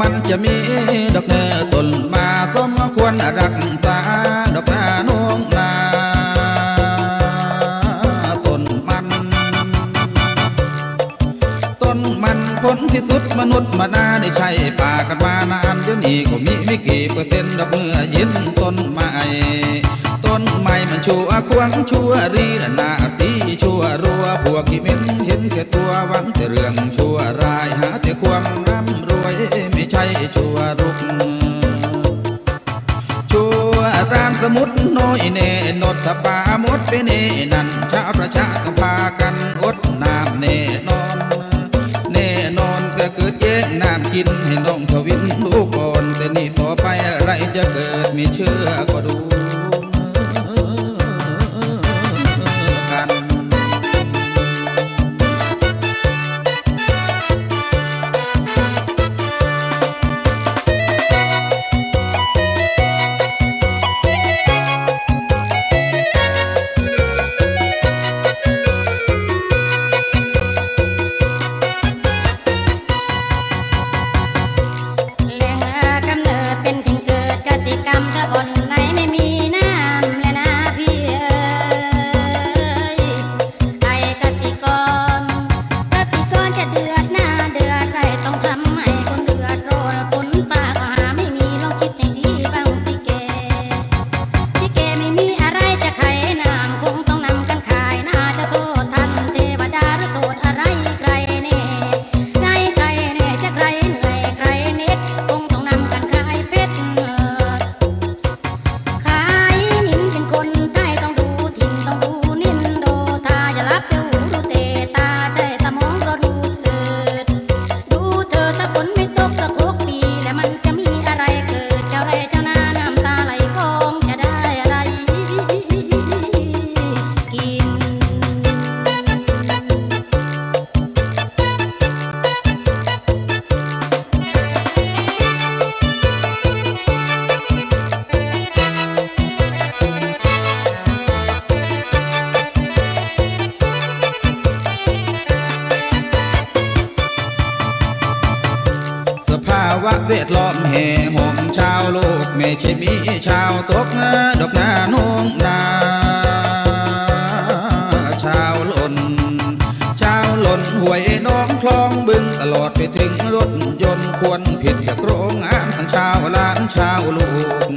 มันจะมีดอกเนื้อต้นมาสมควรรักษาดอกนาโนงนาต้นมัน ต้นมันพ้นที่สุดมนุษย์มานาได้ใช้ป่ากันมานานเดี๋ยวนี้ก็มีไม่กี่เปอร์เซ็นต์ดอกเมื่อยินต้นไม้ต้นไม้มันชั่วควงชั่วรีนาตีชั่วรัวพวกที่เม้นเห็นแก่ตัววังแต่เรื่องชั่วร้ายหาแต่ความ ชั่วรุกชั่วรามสมุดน้อยเนนดทป่ามดไปเนนันชาวประชาก็พากันอดน้ำเนนอนเน่นอนก็เกิดแย่งน้ำกินให้น้องทวินลูกก่อนแต่นี่ต่อไปอะไรจะเกิดมีเชื่อก็ดูาวะเวทล้อมแห่ห่มชาวโลกไม่ใช่มีชาวตกนาดอกนาโนงนาชาวหล่นชาวหล่นหวยน้องคลองบึงตลอดไปถึงรถยนต์ควรผิดกับโรงงานทั้งชาวล้านชาวลูก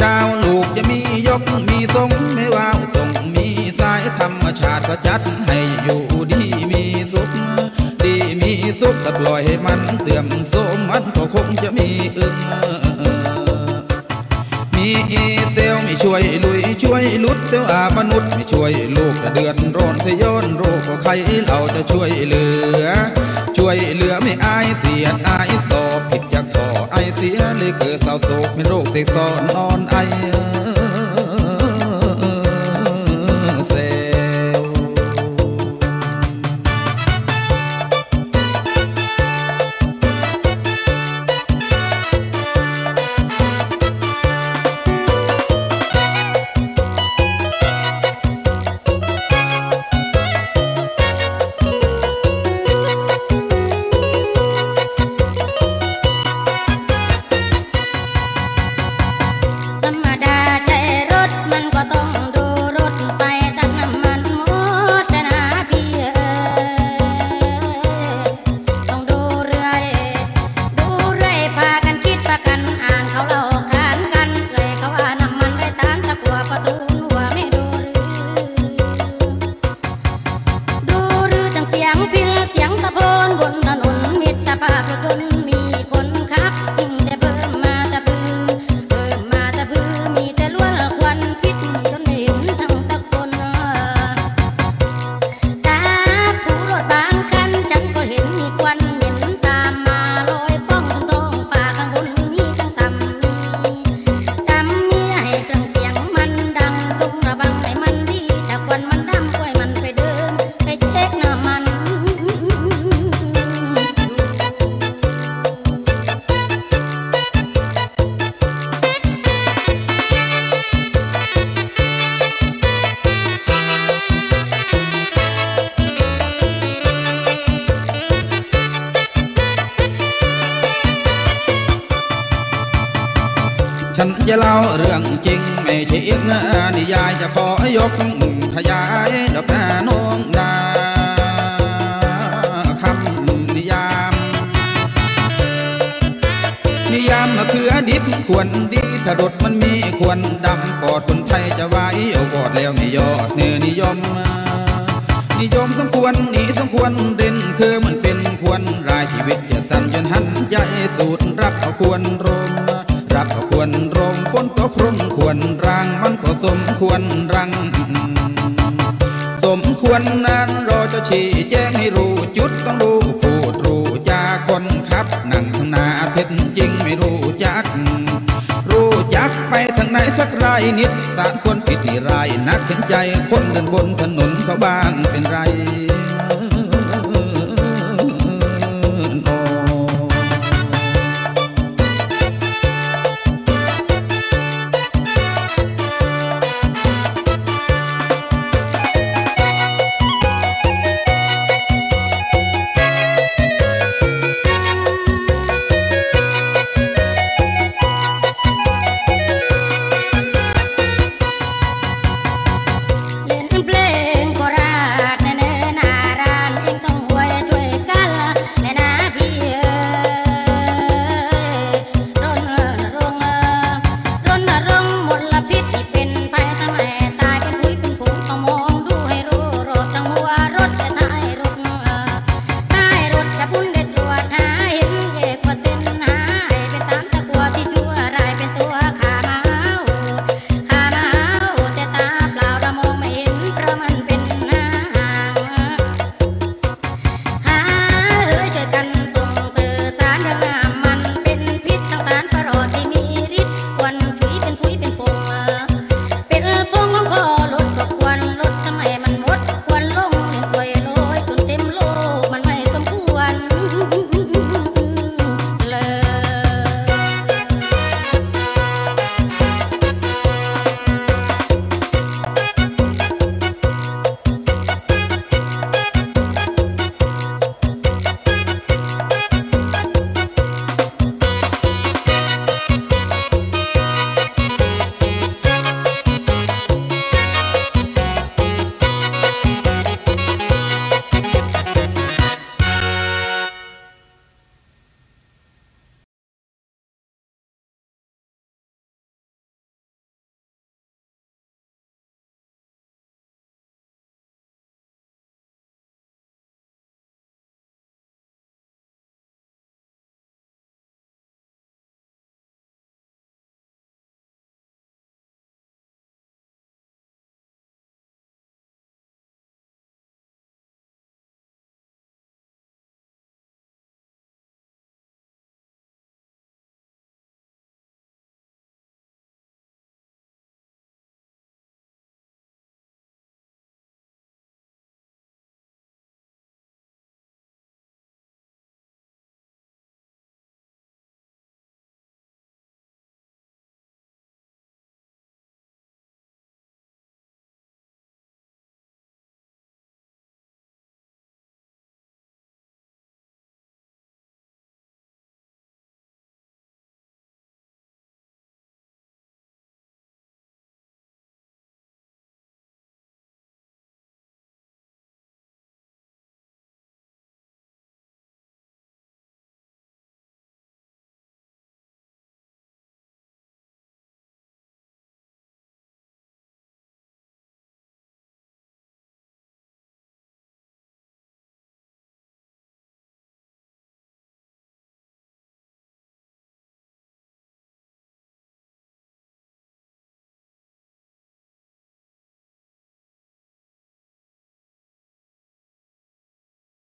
ชาวลูกจะมียกมีทรงไม่ว่าวทรงมีสายธรรมชาติก็จัดให้อยู่ดีมีสุข ดีมีสุขแต่ปล่อยให้มัน เซลอามนุษย์ไม่ช่วยลูกจะเดือนร้อนสยอนโรคก็ใครเราจะช่วยเหลือ ช่วยเหลือไม่อายเสียดอายสอบผิดจากท่อไอเสียเลยเกิดเศร้าโศกเป็นโรคเสกซ้อนนอนไอันจะเล่าเรื่องจริงไม่ใช่เอกนิยายจะขอยกทยายดอกนาน้องนาคำนิยาม นิยามมะเขือดิบควรดีถ้ารสมันมีควรดำปอดคนไทยจะไว้เอาบอดแล้วไม่ยอดเนื้อนิยม นิยมสมควรนี่สมควรเด่นคือมันเป็นควรรายชีวิตจะสั่นจนหันใจสูตรรับเอาควรรม รับควรรมฝนตกพรมควรรังมันก็สมควรรัง สมควรนั้นเราจะชี้แจงให้รู้จุดต้องรู้พูดรู้จาคนขับนั่งทางนาเท็จจริงไม่รู้จัก รู้จักไปทางไหนสักรายนิดสารควรผิดนี่ไรนักเห็นใจคนเดินบนถนนเขาบ้างเป็นไร